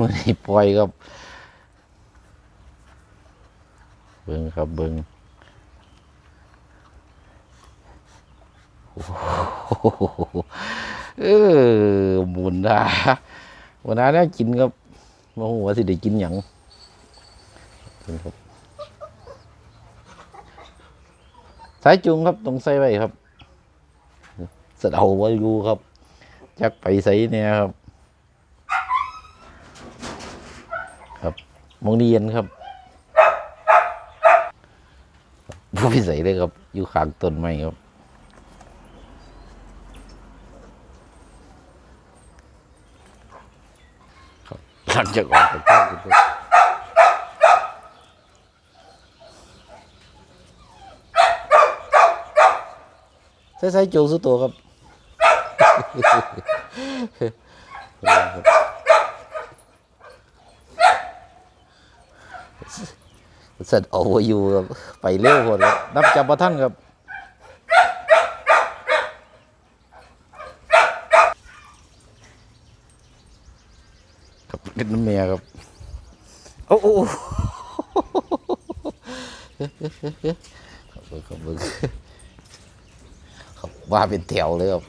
มื่อนี้ปล่อยครับ เบิ้งครับเบิ้งเออหมุนดาวันนั้นเนี่ยกินครับโอ้โหว่าสิได้กินหยังเบิ่งครับสายจุงครับต้องใส่ไว้ครับสะเดาไว้อยู่ครับจักไปใส่เนี่ยครับ ครับ มองดีเย็นครับผู้พิเศษเลยครับ อยู่ข้างต้นไม้ครับหลังจากออกจากบ้านครับใส่ใส่โจงสุดตัวครับ เสร็จเอาไว้อยู่ครับไปเร็วคนครับนับจับประท่านครับครับเป็นน้ำเมียครับ โอ้โอ้ครับเบิ่งครับเบิ่งครับว่าเป็นแถวเลยครับ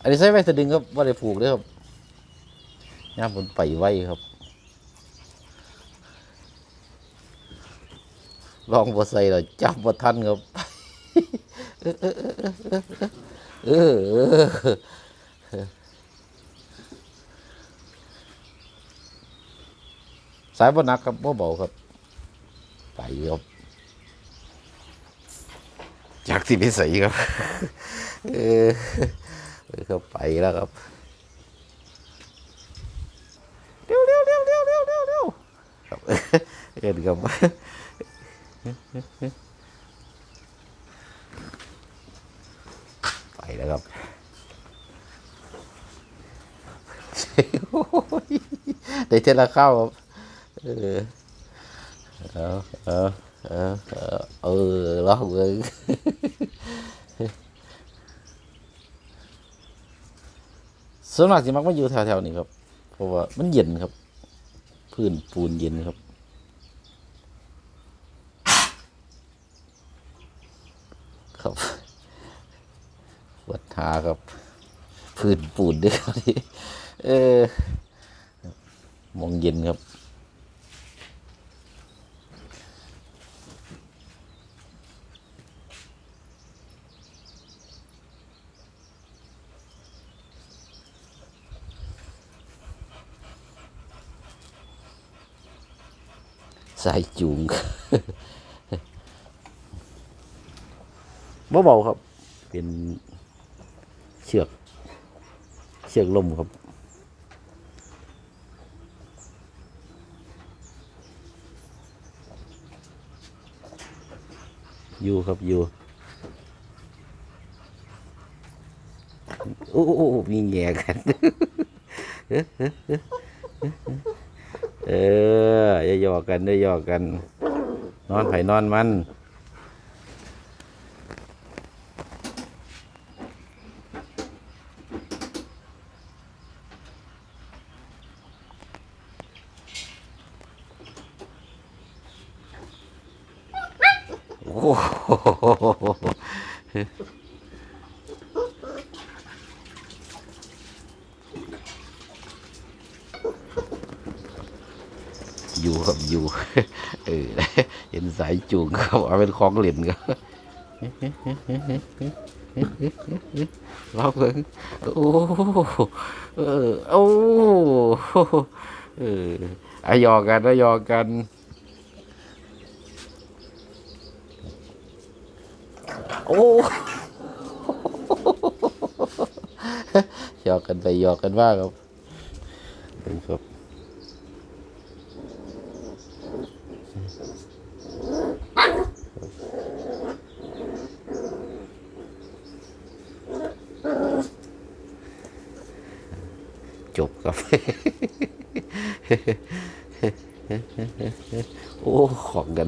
อันนี้ใช้ไว้สะดึงครับว่าได้ผูกเลยครับ ย่ามผมไปไว้ครับ ลองบ่ใส่เราจับบ่ทันครับเออสายบ่หนักครับบ่เบาครับ ไปครับจากที่พิสัยครับเออเออครับไปแล้วครับเร็วเร็วเร็วเร็วเร็วเร็วเร็วครับ เอ็นครับไปแล้วครับโอ้ยได้เทละข้าวครับเออเอาเอาเอาเอเออลองเลยส่วนมากสิมักมาอยู่แถวๆนี้ครับ เพราะว่ามันเย็นครับ พื้นปูนเย็นครับ ครับวัดทาครับพื้นปูนด้วยครับนี่เออมองเย็นครับ สายจูงเบาๆครับ เป็นเชือก เชือกลมครับ อยู่ครับอยู่โอ้โอ้มีแง่กัน เอออย่าหยอกกันอย่าหยอกกัน นอนไผ่นอนมันโอ้โหอ ยู่ครับอยู่เออเห็นสายจูงครับเอาเป็นของเหล่นครับรอบเพิ่งโอ้เออโอ้เอออะหยอกันอะหยอกันโอ้หยอกกันไปหยอกกันว่าครับเป็นครับ จบครับ โอ้ ของกัน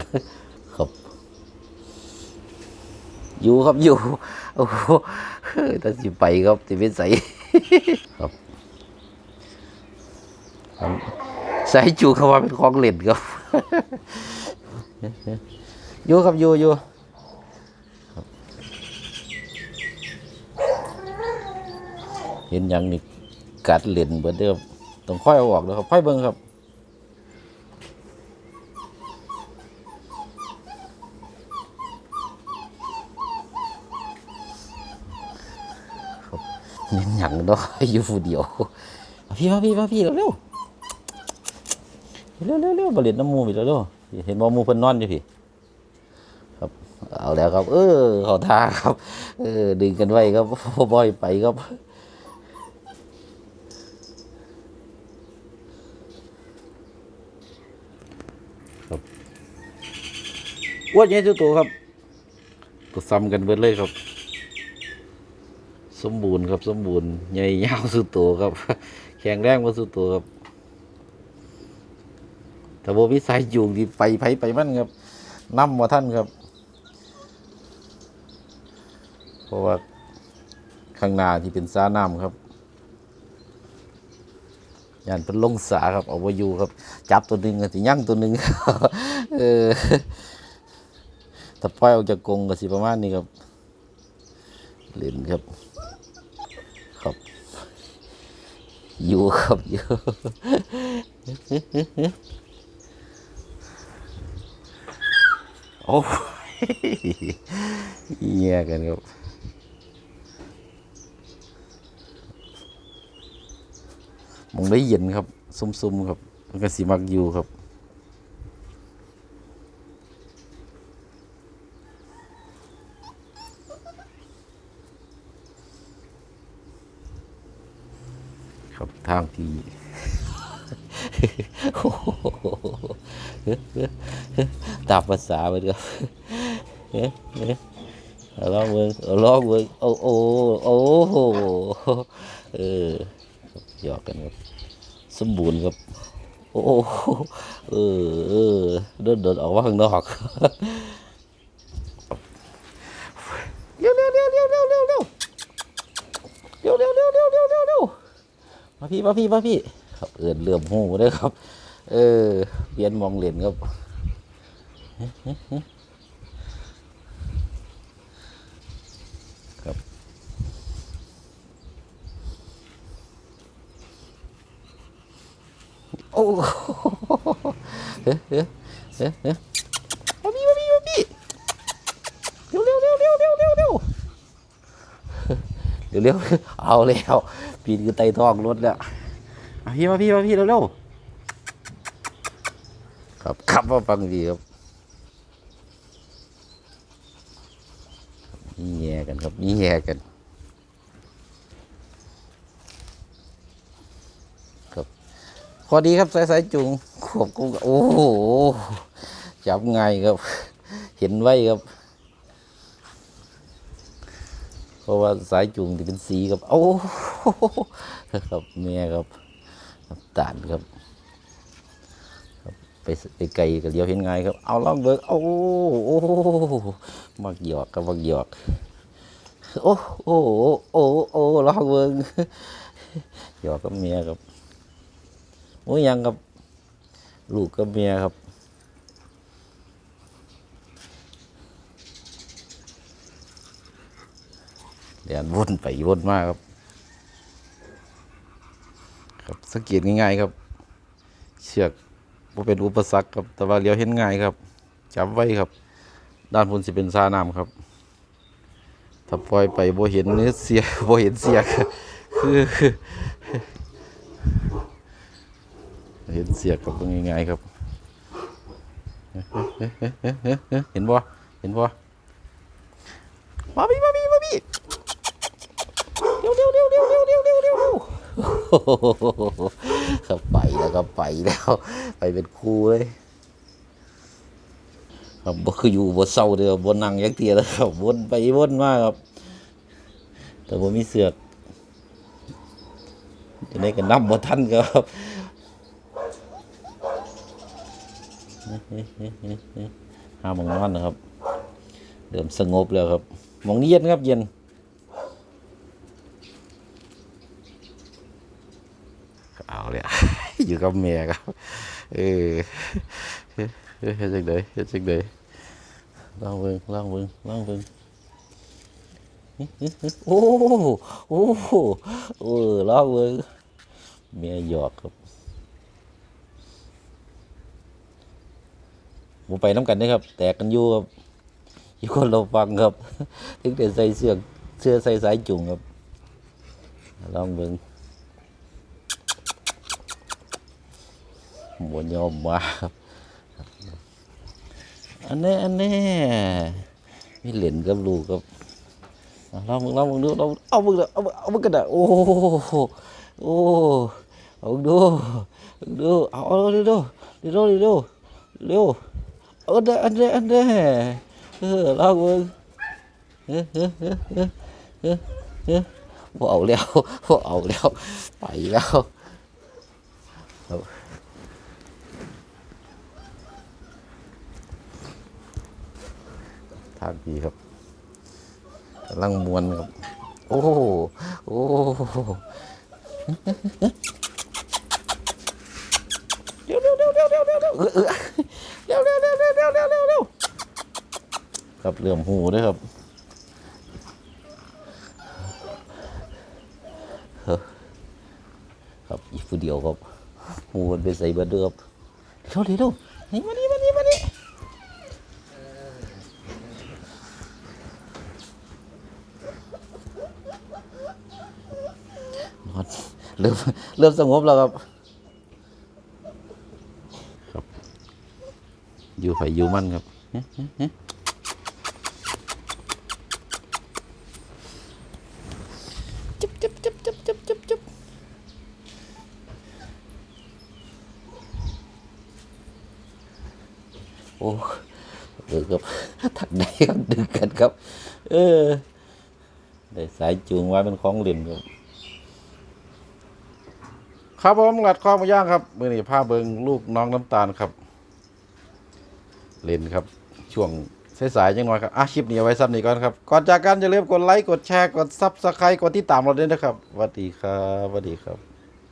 ครับอยู่ครับอยู่โอ้โหแต่สิไปครับจะเป็นใสครับสายจูเขาว่าเป็นของเล่นครับอยู่ครับอยู่อยู่เห็นอย่างนี้ กัดเล่นเบิดเดิมต้องค่อยเอาออกเลยครับค่อยเบิ่งครับเน้นหยังเนาะอยู่ผู้เดียวพี่มาพี่มาพี่เร็วเร็วเร็วเร็วเร็วมาเล่นน้ำมูพี่เร็วเร็วเห็นบ่มูเพิ่นนอนอยู่พี่ครับเอาแล้วครับ เออเขาท่าครับ เออดึงกันไว้ครับพ่อบ่อยไปครับ วนใหญ่ทุกตัวครับตัวซ้ำกันเบิดเลยครับ สมบูรณ์ครับ สมบูรณ์ใหญ่ยาวสุดโตวครับ แข็งแรงมาสุดโตวครับแต่โบมีสายจูงที่ไปไผไปมันครับนำมาท่านครับเพราะว่าข้างหน้าที่เป็นสาน้ำครับยานเป็นลงสาครับเอาไว้อยู่ครับ จับตัวหนึ่งก็สิยั่งตัวหนึ่งเออ ถ้าปล่อยออกจากกรงก็สิประมาณนี้ครับเล่นครับ ครับ อยู่ครับอยู่โอ้ยเงี้ยกันครับมองได้เย็นครับ ซุ่มๆครับ มันก็สิมักอยู่ครับ ทางที่ตามภาษาไปครับเอาลองเบิ่งลองเบิ่งโอ้โอ้โอ้เออหยอกกันครับสมบูรณ์ครับโอ้เออเออเดินเดินออกมาข้างนอกเร็วเร็วเร็วเร็วเร็วเร็วเร็วเร็วเร็วเร็ว มาพี่มาพี่มาพี่ครับเอื่นเลื่อมหูเด้อครับ เออเปลี่ยนมองเหรียญครับครับ โอ้โหเฮ้ยเฮ้ยเฮ้ยเฮ้ยมาพี่มาพี่มาพี่เร็วเร็วเร็วเร็วเร็วเร็วเร็วเดี๋ยวเร็วเอาแล้ว ปีนคือไตท้องรถแล้วพี่มาพี่มาพี่เร็วๆครับขับมาฟังดีครับมีแย่กันครับมีแย่กัน ครับพอดีครับสายสายจุงขวบกุ้งโอ้โหจับไงครับ เห็นไว้ครับ เพ ราะว่าสายจูงที่เป็นสีครับโอ้โหครับเมียครับน้ำตาลครับครับไปไปไกลก็เลี้ยวเห็นไงครับ เอาลองเบิกโอ้โอ้โหมักหยอกครับมักหยอกโอ้โหโอ้โหโอ้โหลองเบิกหยอกกับเมียครับโอ้ยยังครับลูกกับเมียครับ เดี๋ยววนไปวนมากครับ ครับสังเกตง่ายๆครับ เชือกว่าเป็นอุปสรรคครับ แต่ว่าเลี้ยวเห็นง่ายครับจับไว้ครับ ด้านบนสิเป็นซาน้ำครับถ้าปล่อยไปบ่เห็นเนื้อเสียบ่เห็นเสียกคือเห็นเสียกครับง่ายๆครับเห็นบ่เห็นบ่มาพี่มาพี่มาพี่ เร็วเร็วเร็วเร็วเร็วเร็วเร็วเร็วเร็วครับไปแล้วครับไปแล้ว ไปเป็นครูเลยครับบ่คืออยู่บ่เศร้าเด้อบ่นั่งยักเทียแล้วครับวนไปวนมาครับ แต่บ่มีเสือกจะได้ก็นำบ่ทันครับห้ามองนอนนะครับเริ่มสงบแล้วครับมองนี้เย็นครับเย็น เอาเลยอยู่กับเมียครับ เออเฮ็ดเฮ็ดจังไดเฮ็ดจังไดลองเบิ่งลองเบิ่งลองเบิ่งโอ้โอ้โอ้ลองเบิ่งเมียหยอกครับบ่ไปน้ำกันเด้ครับ แตกกันอยู่ครับอยู่คนเราฟังครับ ถึงแต่ใส่เสื้อเสื้อใส่สายจุงครับ ลองเบิ่ง หมวนยอมมาครับ อันนี้อันนี้มีเหรียญกับลูกครับเลองมึงลองมึงดูลองเอามึงเอเอามึงเอามึงกันเด้โอ้โหโอ้เอามึงดูมึงดูเอาเอาเร็วเร็วเร็วเร็วเอาอันนี้อันนี้อันนี้เออลองมึงเออเออเออเออเออเออบ่เอาแล้วบ่เอาแล้วไปแล้ว ทางดีครับกำลังมวนครับ โอ้โหโอ้เร็วเร็วเร็วเร็วเร็วเร็วเร็วเออเออเร็วเร็วเร็วเร็วเร็วเร็วเร็วเร็วครับเหลื่อมหูด้วยครับครับอีกผู้เดียวครับหูมันไปใส่เบัตเดือบเร็วเร็วเร็วนี่มานี่มานี่มานี่ น อนเริ่มเริ่มสงบแล้วครับ ครับ อยู่ไผอยู่มันครับจุ๊บจุ๊บจุ๊บจุ๊บจุ๊บจุ๊บจุ๊บโอ้เออครับถักได้ครับดึงกันครับ เออได้สายจูงไว้เป็นของเล่นครับ ครับผมหลัดข้อมาย่างครับมือนี่ผ้าเบิงลูกน้องน้ำตาลครับ เล่นครับ ช่วงสายๆยังน้อยครับอะคลิปนี้เอาไว้ซ้ำนี้ก่อนครับ ก่อนจากกันอย่าลืมกดไลค์กดแชร์กดซับสไครต์กดที่ตามเราด้วยนะครับสวัสดีครับสวัสดีครับ